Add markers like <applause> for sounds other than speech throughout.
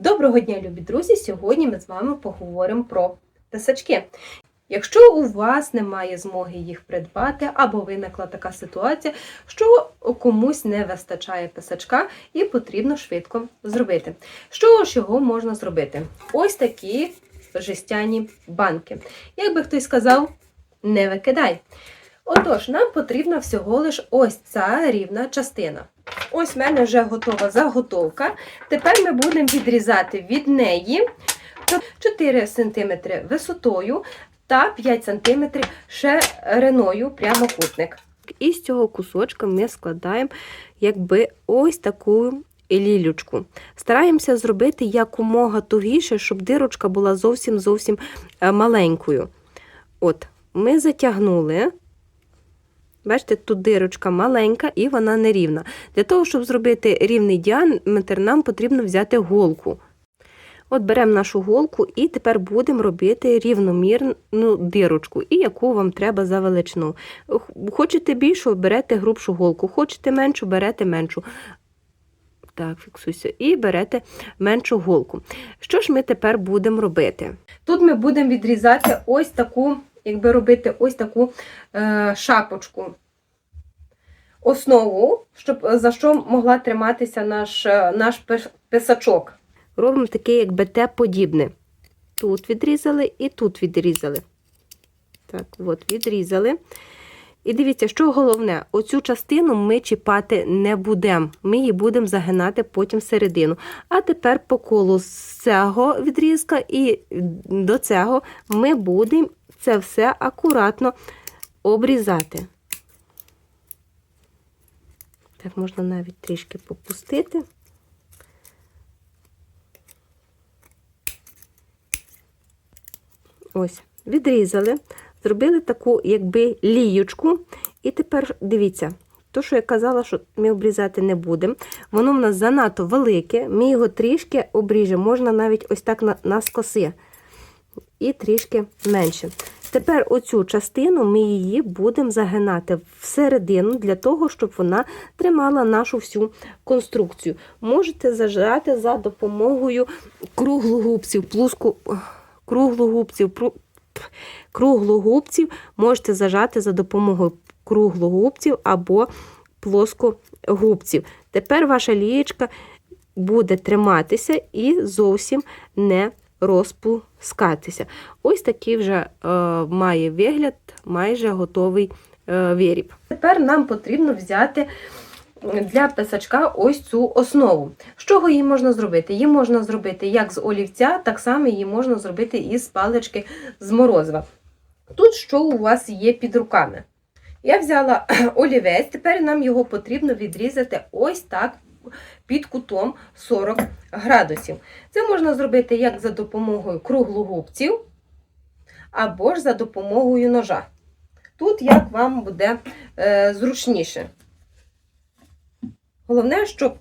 Доброго дня, любі друзі! Сьогодні ми з вами поговоримо про писачки. Якщо у вас немає змоги їх придбати, або виникла така ситуація, що комусь не вистачає писачка і потрібно швидко зробити. Що ж його можна зробити? Ось такі жестяні банки. Як би хтось сказав, не викидай. Отож, нам потрібна всього лиш ось ця рівна частина. Ось в мене вже готова заготовка. Тепер ми будемо відрізати від неї 4 см висотою та 5 см шириною прямокутник. І з цього кусочка ми складаємо якби ось таку лілючку. Стараємося зробити якомога тугіше, щоб дирочка була зовсім зовсім е, маленькою. От, ми затягнули. Бачите, тут дирочка маленька і вона нерівна. Для того, щоб зробити рівний діаметр, нам потрібно взяти голку. От беремо нашу голку і тепер будемо робити рівномірну дирочку, і яку вам треба за величину. Хочете більшу, берете грубшу голку, хочете меншу, берете меншу. Так, фіксуйся. І берете меншу голку. Що ж ми тепер будемо робити? Тут ми будемо відрізати ось таку, якби робити ось таку е, шапочку. Основу, щоб за що могла триматися наш, е, наш писачок. Робимо таке, якби те подібне. Тут відрізали і тут відрізали. Так, от, відрізали. І дивіться, що головне, оцю частину ми чіпати не будемо. Ми її будемо загинати потім всередину. А тепер по колу з цього відрізка і до цього ми будемо це все акуратно обрізати. Так, можна навіть трішки попустити. Ось, відрізали, зробили таку, якби, ліючку. І тепер дивіться, то, що я казала, що ми обрізати не будемо, воно в нас занадто велике, ми його трішки обріжемо, можна навіть ось так на, наскоси. І трішки менше. Тепер оцю частину ми її будемо загинати всередину для того, щоб вона тримала нашу всю конструкцію. Можете зажати за допомогою круглогубців, плоску, круглогубців, круглогубців можете зажати за допомогою круглогубців або плоскогубців. Тепер ваша лієчка буде триматися і зовсім не розпускатися. Ось такий вже е, має вигляд, майже готовий е, виріб. Тепер нам потрібно взяти для писачка ось цю основу. З чого її можна зробити? Її можна зробити як з олівця, так само її можна зробити і з палички з морозива. Тут що у вас є під руками? Я взяла <clears throat> олівець, тепер нам його потрібно відрізати ось так під кутом 40 градусів. Це можна зробити як за допомогою круглогубців, або ж за допомогою ножа. Тут як вам буде е, зручніше. Головне, щоб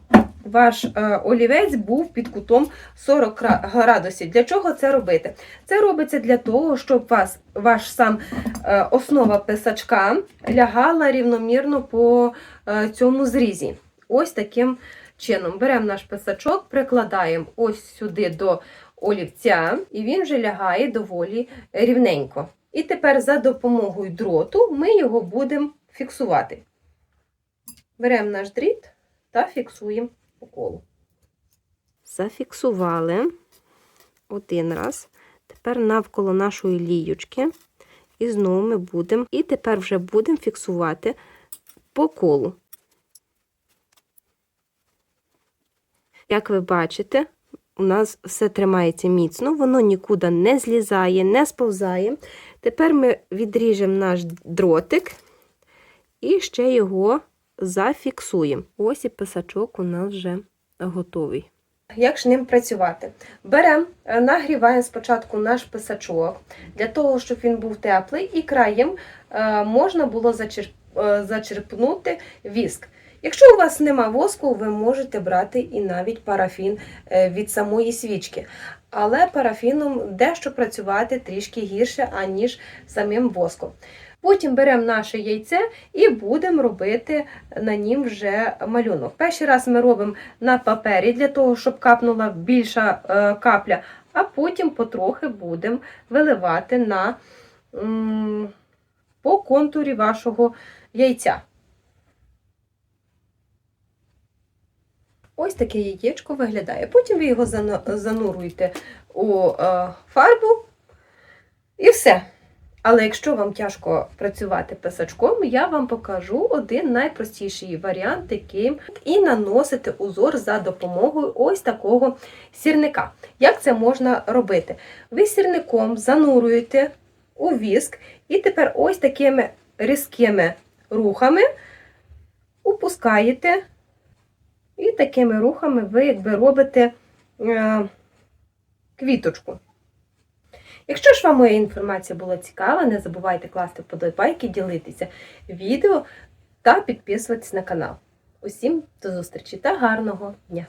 ваш е, олівець був під кутом 40 градусів. Для чого це робити? Це робиться для того, щоб вас, ваш сам е, основа писачка лягала рівномірно по е, цьому зрізі. Ось таким чином. Беремо наш писачок, прикладаємо ось сюди до олівця, і він вже лягає доволі рівненько. І тепер за допомогою дроту ми його будемо фіксувати. Беремо наш дріт та фіксуємо по. Зафіксували один раз. Тепер навколо нашої ліючки. І знову ми будемо. І тепер вже будемо фіксувати по колу. Як ви бачите, у нас все тримається міцно, воно нікуди не злізає, не сповзає. Тепер ми відріжемо наш дротик і ще його зафіксуємо. Ось і писачок у нас вже готовий. Як ж ним працювати? Беремо, е, нагріваємо спочатку наш писачок для того, щоб він був теплий, і краєм е, можна було е, зачерпнути віск. Якщо у вас нема воску, ви можете брати і навіть парафін е, від самої свічки. Але парафіном дещо працювати трішки гірше, аніж самим воском. Потім беремо наше яйце і будемо робити на нім вже малюнок. Перший раз ми робимо на папері для того, щоб капнула більша е, капля, а потім потрохи будемо виливати на, по контурі вашого яйця. Ось таке яєчко виглядає. Потім ви його зануруєте у е, фарбу і все. Але якщо вам тяжко працювати писачком, я вам покажу один найпростіший варіант, яким і наносити узор за допомогою ось такого сірника. Як це можна робити? Ви сірником зануруєте у віск, і тепер ось такими різкими рухами опускаєте, і такими рухами ви якби робите е, квіточку. Якщо ж вам моя інформація була цікава, не забувайте класти вподобайки, ділитися відео та підписуватись на канал. Усім до зустрічі та гарного дня!